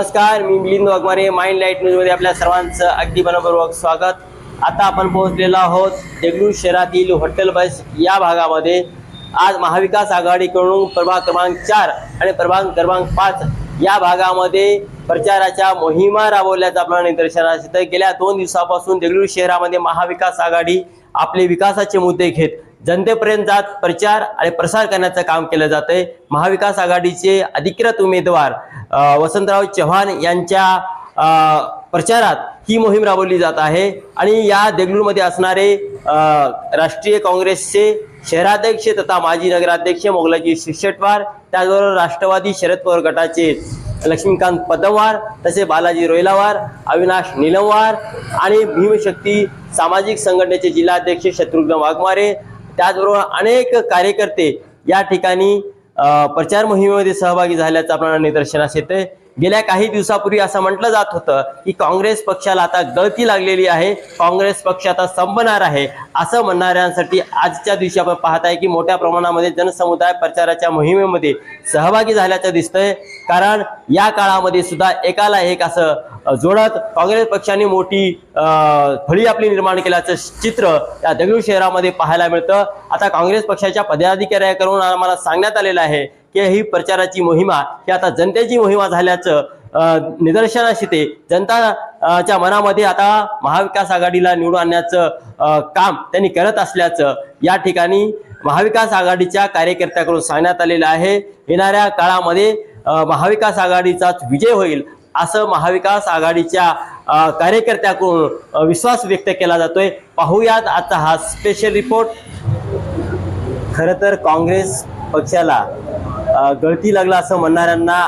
नमस्कार मी Milind Waghmare Mind Light न्यूजमध्ये आपल्या सर्वांचं अगदी मनपूर्वक स्वागत. आता आपण पोहोचलेलो आहोत देगलूर शहरातील हॉटेल बस या भागामध्ये. आज महाविकास आघाडीकडून प्रभाग क्रमांक चार आणि प्रभाग क्रमांक पाच या भागामध्ये प्रचाराच्या मोहिमा राबवल्याचं आपल्याला निदर्शनास येतं. गेल्या दोन दिवसापासून देगलूर शहरामध्ये महाविकास आघाडी आपले विकासाचे मुद्दे घेत जनतेपर्यंत जात प्रचार आणि प्रसार करण्याचं काम केलं जातंय. महाविकास आघाडीचे अधिकृत उमेदवार वसंतराव चव्हाण यांच्या प्रचारात ही मोहीम राबवली जात आहे. आणि या देगलूरमध्ये असणारे राष्ट्रीय काँग्रेसचे शहराध्यक्ष तथा माजी नगराध्यक्ष मोगलाजी शिरशेटवार त्याचबरोबर राष्ट्रवादी शरद पवार गटाचे लक्ष्मीकांत पदमवार तसे बालाजी रोयलावार अविनाश निलमवार आणि भीमशक्ती सामाजिक संघटनेचे जिल्हाध्यक्ष शत्रुघ्न वाघमारे त्याचबरोबर अनेक कार्यकर्ते या ठिकाणी प्रचार मोहिमेमध्ये सहभागी झाल्याचं आपल्याला निदर्शनास येते गेल्या काही दिवसापूर्वी असं म्हटलं जात होतं की काँग्रेस पक्षाला आता गळती लागलेली आहे. काँग्रेस पक्ष आता संपणार आहे. असं म्हणणाऱ्यांसाठी आजच्या दिवशी आपण पाहत आहे की मोठ्या प्रमाणामध्ये जनसमुदाय प्रचाराच्या मोहिमेमध्ये सहभागी झाल्याचं दिसतंय. कारण या काळामध्ये सुद्धा एकाला एक असं जोडत काँग्रेस पक्षाने मोठी फळी आपली निर्माण केल्याचं चित्र या दगडू शहरामध्ये पाहायला मिळतं. आता काँग्रेस पक्षाच्या पदाधिकाऱ्याकडून आम्हाला सांगण्यात आलेलं आहे की ही प्रचाराची मोहिमा ही आता जनतेची मोहिमा झाल्याचं निदर्शनास येते जनता च्या मनामध्ये आता महाविकास आघाडीला निवडून आणण्याचं काम त्यांनी करत असल्याचं या ठिकाणी महाविकास आघाडीच्या कार्यकर्त्याकडून सांगण्यात आलेलं आहे येणाऱ्या काळामध्ये महाविकास आघाडीचाच विजय होईल असं महाविकास आघाडीच्या कार्यकर्त्याकडून विश्वास व्यक्त केला जातोय. पाहूयात आता हा स्पेशल रिपोर्ट खरं तर काँग्रेस पक्षाला गळती लागला असं म्हणणाऱ्यांना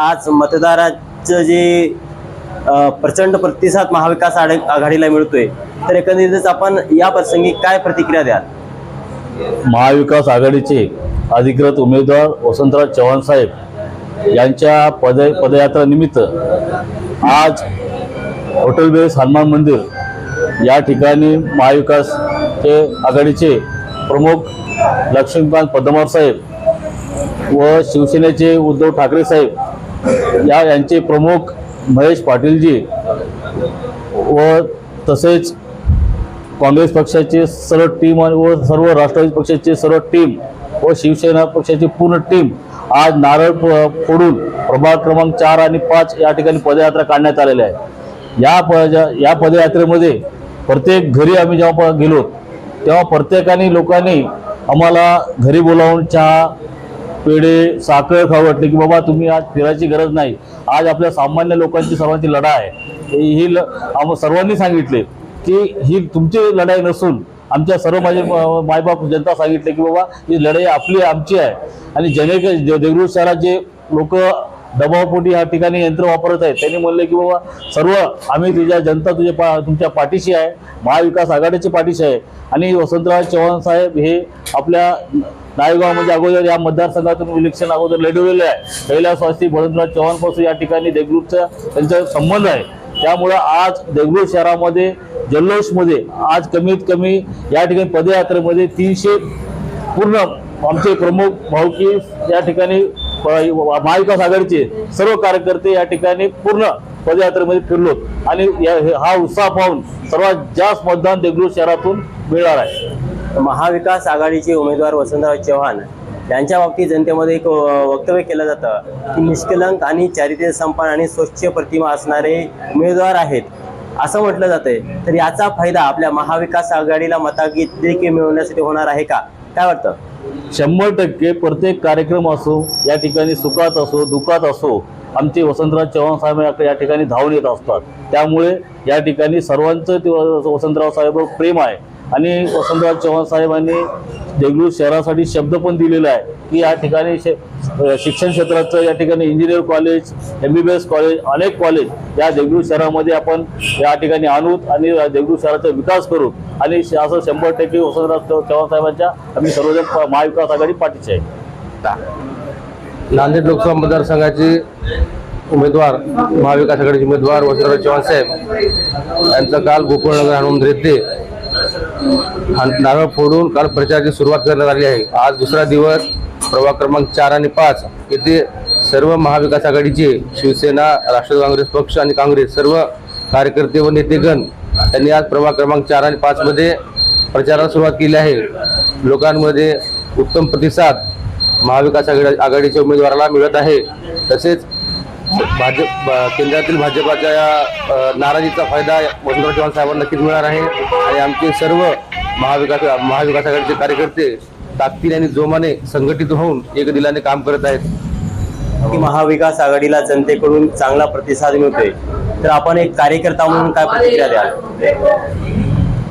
आज मतदाराचं जे प्रचंड प्रतिसाद महाविकास आघा- आघाडीला मिळतोय तर एकंदरीतच आपण या प्रसंगी काय प्रतिक्रिया द्याल? महाविकास आघाडीचे अधिकृत उमेदवार वसंतराव चव्हाण साहेब यांच्या पद पदयात्रा निमित्त आज हॉटेल बेस हनुमान मंदिर या ठिकाणी महाविकासचे आघाडीचे प्रमुख लक्ष्मीकांत पद्मवार साहेब व शिवसेनेचे उद्धव ठाकरे साहेब या यांचे प्रमुख महेश पाटीलजी व तसेच काँग्रेस पक्षाचे सर्व टीम आणि व सर्व राष्ट्रवादी पक्षाचे सर्व टीम व शिवसेना पक्षाची पूर्ण टीम आज नारळ फोडून प्रभाग क्रमांक चार आणि पाच या ठिकाणी पदयात्रा काढण्यात आलेल्या आहे या प या पदयात्रेमध्ये प्रत्येक घरी आम्ही जेव्हा गेलो तेव्हा प्रत्येकाने लोकांनी आम्हाला घरी बोलावून चहा पेढे साखर खाऊ वाटले की बाबा तुम्ही आज फिरायची गरज नाही. आज आपल्या सामान्य लोकांची सर्वांची लढा आहे. ही ल आम सर्वांनी सांगितले. की ही तुमची लढाई नसून आमच्या सर्व माझे मायबाप जनता सांगितले की बाबा ही लढाई आपली आमची आहे. आणि जने जे- देगलूर शहरात जे लोक दबावपोटी या ठिकाणी यंत्र वापरत आहेत त्यांनी म्हणले की बाबा सर्व आम्ही तुझ्या जनता तुझ्या पा तुमच्या पाठीशी आहे महाविकास आघाडीच्या पाठीशी आहे. आणि वसंतराव चव्हाण साहेब हे आपल्या नायगाव म्हणजे अगोदर या मतदारसंघातून इलेक्शन अगोदर लढवलेलं आहे. कैलासवासी भरंतराव चव्हाणपासून या ठिकाणी देगलूरचा त्यांचा संबंध आहे. त्यामुळं आज देगलूर शहरामध्ये जल्लोषमध्ये आज कमीत कमी या ठिकाणी पदयात्रेमध्ये तीनशे पूर्ण आमचे प्रमुख भाऊकी या ठिकाणी महाविकास आघाडीचे सर्व कार्यकर्ते या ठिकाणी पूर्ण पदयात्रेमध्ये फिरलो. आणि या- हा उत्साह पाहून सर्वात जास्त मतदान देगलूर शहरातून मिळणार आहे. महाविकास आघाडीचे उमेदवार वसंतराव चव्हाण यांच्या बाबतीत जनतेमध्ये एक वक्तव्य केलं जातं की निष्कलंक आणि चारित्र्य संपन्न आणि स्वच्छ प्रतिमा असणारे उमेदवार आहेत. असं म्हटलं जातंय. तर याचा फायदा आपल्या महाविकास आघाडीला मतागीत देखील मिळवण्यासाठी होणार आहे का? काय वाटतं? शंभर टक्के प्रत्येक कार्यक्रम असो या ठिकाणी सुखात असो दुखात असो आमचे वसंतराव चव्हाण साहेब या- ठिकाणी धावून येत असतात. त्यामुळे या ठिकाणी सर्वांचं ते वसंतराव साहेब प्रेम आहे. आणि वसंतराव चव्हाण साहेबांनी देगलूर शहरासाठी शब्द पण दिलेला आहे की या ठिकाणी शे- शिक्षण क्षेत्राचं या ठिकाणी engineer college M B B S college अनेक कॉलेज या देगलूर शहरामध्ये आपण या ठिकाणी आणूत आणि देगलूर शहराचा विकास करू आणि असं शंभर टक्के वसंतराव चव्हाण साहेबांच्या आम्ही सर्वजण महाविकास आघाडी पाठीचे आहे. नांदेड लोकसभा मतदारसंघाचे उमेदवार महाविकास आघाडीचे उमेदवार वसंतराव चव्हाण साहेब. यांचं काल गोकुळनगर आणून येथे नारळ फोडून काल प्रचाराची सुरुवात करण्यात आली आहे. आज दुसरा दिवस प्रभाग क्रमांक चार आणि पाच येथे सर्व महाविकास आघाडीचे शिवसेना राष्ट्रवादी काँग्रेस पक्ष आणि काँग्रेस सर्व कार्यकर्ते व नेतेगण त्यांनी आज प्रभाग क्रमांक चार आणि पाचमध्ये प्रचाराला सुरुवात केली आहे. लोकांमध्ये उत्तम प्रतिसाद महाविकास आघाडी आघाडीच्या उमेदवाराला मिळत आहे. तसेच भाजप ब- केंद्रातील भाजपाच्या या नाराजीचा फायदा वसंतराव चव्हाण साहेबांना नक्कीच मिळणार आहे. आणि आमचे सर्व महाविकास महाविकास आघाडीचे कार्यकर्ते ताकदीने आणि जोमाने संघटित होऊन एक दिलाने काम करत आहेत. की महाविकास आघाडीला जनतेकडून चांगला प्रतिसाद मिळतोय. तर आपण एक कार्यकर्ता म्हणून काय प्रतिक्रिया द्याल?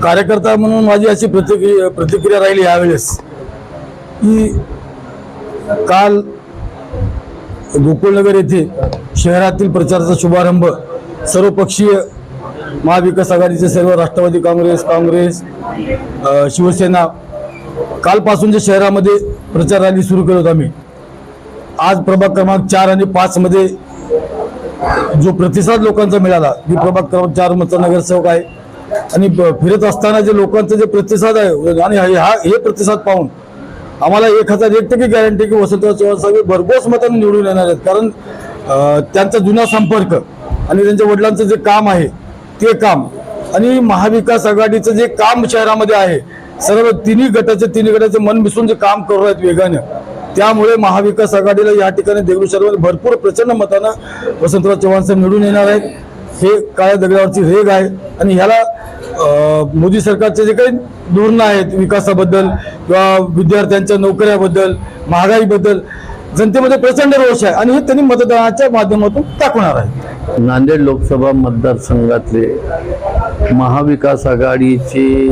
कार्यकर्ता म्हणून माझी अशी प्रतिक्रिया प्रतिक्रिया राहिली यावेळेस की काल गोकुळनगर येथे शहरातील प्रचाराचा शुभारंभ सर्वपक्षीय महाविकास आघाडीचे सर्व राष्ट्रवादी काँग्रेस काँग्रेस शिवसेना कालपासून जे शहरामध्ये प्रचार रॅली सुरू करत आम्ही. आज प्रभाग क्रमांक चार आणि पाचमध्ये जो प्रतिसाद लोकांचा मिळाला मी प्रभाग क्रमांक चार मधचा नगरसेवक आहे. आणि ब- फिरत असताना जे लोकांचा जे प्रतिसाद आहे आणि हा- हे प्रतिसाद पाहून आम्हाला एक हजार एक टक्के गॅरंटी की वसंतराव चव्हाण साहेब भरघोस मताने निवडून येणार आहेत. कारण त्यांचा जुना संपर्क आणि त्यांच्या वडिलांचं जे काम आहे ते काम आणि महाविकास आघाडीचं जे काम शहरामध्ये आहे सर्व तिन्ही गटाचे तिन्ही गटाचे मन मिसळून जे काम करू आहेत वेगाने त्यामुळे महाविकास आघाडीला या ठिकाणी देगलू शहरामध्ये भरपूर प्रचंड मतानं वसंतराव चव्हाण साहेब निवडून येणार आहेत. हे काळ्या दगडावरची रेग आहे आणि ह्याला मोदी सरकारचे जे काही धोरणं आहेत विकासाबद्दल किंवा विद्यार्थ्यांच्या नोकऱ्याबद्दल महागाईबद्दल जनतेमध्ये प्रचंड रोष आहे आणि हे त्यांनी मतदानाच्या माध्यमातून टाकणार आहे. नांदेड लोकसभा मतदारसंघातले महाविकास आघाडीचे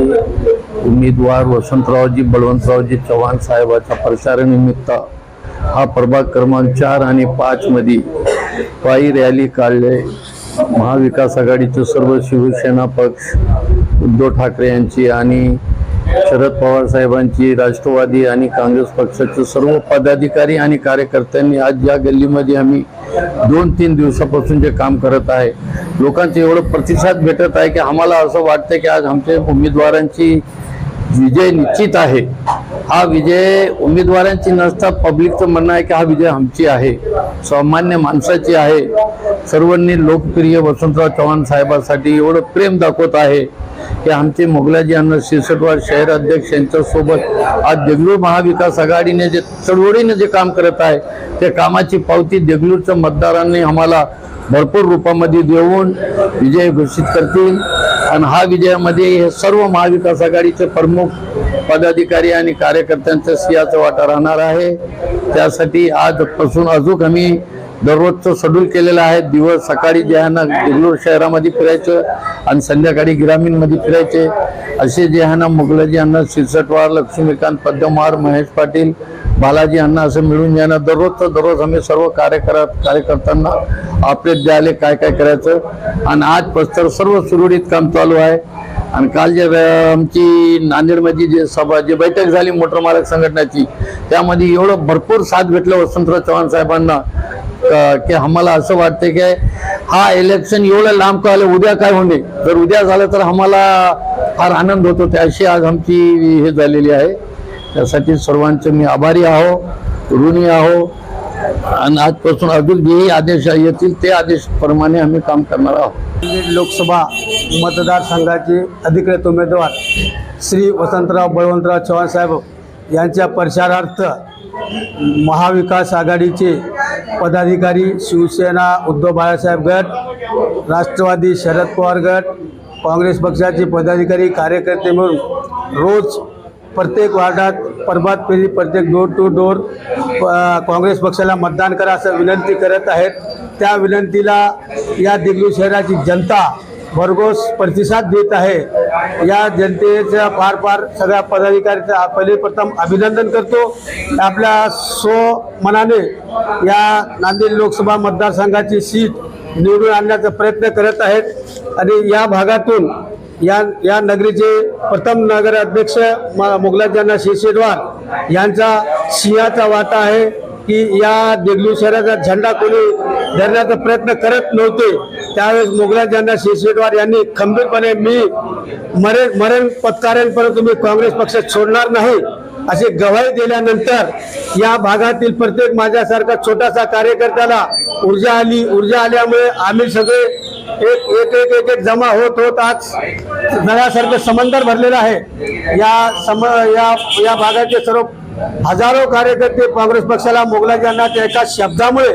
उमेदवार वसंतरावजी बळवंतरावजी चव्हाण साहेबाच्या प्रचारानिमित्त हा प्रभाग क्रमांक चार आणि पाचमध्ये पायी रॅली काढले. महाविकास आघाडीचे सर्व शिवसेना पक्ष उद्धव ठाकरे यांची आणि शरद पवार साहेबांची राष्ट्रवादी आणि काँग्रेस पक्षाचे सर्व पदाधिकारी आणि कार्यकर्त्यांनी आज या गल्लीमध्ये आम्ही दोन तीन दिवसापासून जे काम करत आहे लोकांचे एवढं प्रतिसाद भेटत आहे की आम्हाला असं वाटतं की आज आमच्या उमेदवारांची विजय निश्चित आहे. हा विजय उमेदवारांची नसता पब्लिकचं म्हणणं आहे की हा विजय आमची आहे. सामान्य माणसाची आहे. सर्वांनी लोकप्रिय वसंतराव चव्हाण साहेबांसाठी एवढं प्रेम दाखवत आहे की आमचे मोगलाजी अन्न शिरसटवार शहर अध्यक्ष यांच्यासोबत आज देगलूर महाविकास आघाडीने जे चळवळीने जे काम करत आहे त्या कामाची पावती देगलूरच्या मतदारांनी आम्हाला भरपूर रूपामध्ये देऊन विजय घोषित करतील. आणि हा विजयामध्ये हे सर्व महाविकास आघाडीचे प्रमुख पदाधिकारी आणि कार्यकर्त्यांचा सिंहाचा वाटा राहणार आहे. त्यासाठी आजपासून अजून आम्ही दररोजचं शेड्यूल केलेलं आहे. दिवस सकाळी जे आहे ना देगलूर शहरामध्ये फिरायचं आणि संध्याकाळी ग्रामीणमध्ये फिरायचे. असे जे आहे ना मुगलजी अण्णा शिरसटवार लक्ष्मीकांत पद्मवार महेश पाटील बालाजी अण्णा असं मिळून यानं दररोजचं दररोज आम्ही सर्व कार्यकर कार्यकर्त्यांना अपडेट द्यायला काय काय करायचं. आणि आज पस्तर सर्व सुरळीत काम चालू आहे. आणि काल जे आमची नांदेडमध्ये जे सभा जी बैठक झाली मोटर मालक संघटनेची त्यामध्ये एवढं भरपूर साथ भेटलं वसंतराव चव्हाण साहेबांना की आम्हाला असं वाटतं की हा इलेक्शन एवढं लांब का आलं उद्या काय होणे जर उद्या झालं तर आम्हाला फार आनंद होतो. त्याशी आज आमची हे झालेली आहे. त्यासाठी सर्वांचे मी आभारी आहो ऋणी आहो. आणि आजपासून अजून जेही आदेश येतील ते आदेशप्रमाणे आम्ही काम करणार आहोत. लोकसभा मतदारसंघाचे अधिकृत उमेदवार श्री वसंतराव बळवंतराव चव्हाण साहेब यांच्या प्रचारार्थ महाविकास आघाडीचे पदाधिकारी शिवसेना उद्धव बाळासाहेब गट राष्ट्रवादी शरद पवार गट काँग्रेस पक्षाचे पदाधिकारी कार्यकर्ते म्हणून रोज प्रत्येक वार्डात प्रभात फेरी प्रत्येक डोर टू डोर काँग्रेस पक्षाला मतदान करा असं विनंती करत आहेत. त्या विनंतीला या दिग्लू शहराची जनता भरघोस प्रतिसाद देत आहे. या जनतेचा फार फार सगळ्या पदाधिकाऱ्यांचा पहिले प्रथम अभिनंदन करतो. आपल्या स्व मनाने या नांदेड लोकसभा मतदारसंघाची सीट निवडून आणण्याचा प्रयत्न करत आहेत. आणि या भागातून या या नगरीचे प्रथम नगर अध्यक्ष म- मुगलाजांना शिरशेडवार यांचा सिंहाचा वाटा आहे की या देगलू शहराचा झेंडा कोणी धरण्याचा प्रयत्न करत नव्हते त्यावेळेस मुगलाजांना शिरशेडवार यांनी खंबीरपणे मी मरण मरण परंतु मी काँग्रेस पक्ष सोडणार नाही अशी गवाही दिल्यानंतर या भागातील प्रत्येक माझ्यासारखा छोटासा कार्यकर्त्याला ऊर्जा आली ऊर्जा आल्यामुळे आम्ही सगळे एक एक एक एक एक जमा होत होत आज नळ्यासारखं समंदर भरलेलं आहे. या सम या या भागाचे सर्व हजारो कार्यकर्ते काँग्रेस पक्षाला मोगलाजी अण्णाच्या एका शब्दामुळे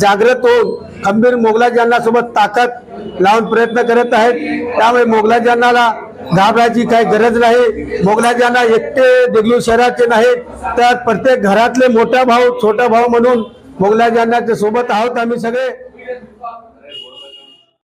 जागृत होऊन खंबीर मोगलाजी अण्णासोबत ताकद लावून प्रयत्न करत आहेत. त्यामुळे मोगलाजी अण्णाला घाबरायची काही गरज नाही. मोगलाजांना एकटे देगलूर शहराचे नाहीत तर प्रत्येक घरातले मोठा भाऊ छोटा भाऊ म्हणून मोगलाजी सोबत आहोत आम्ही सगळे.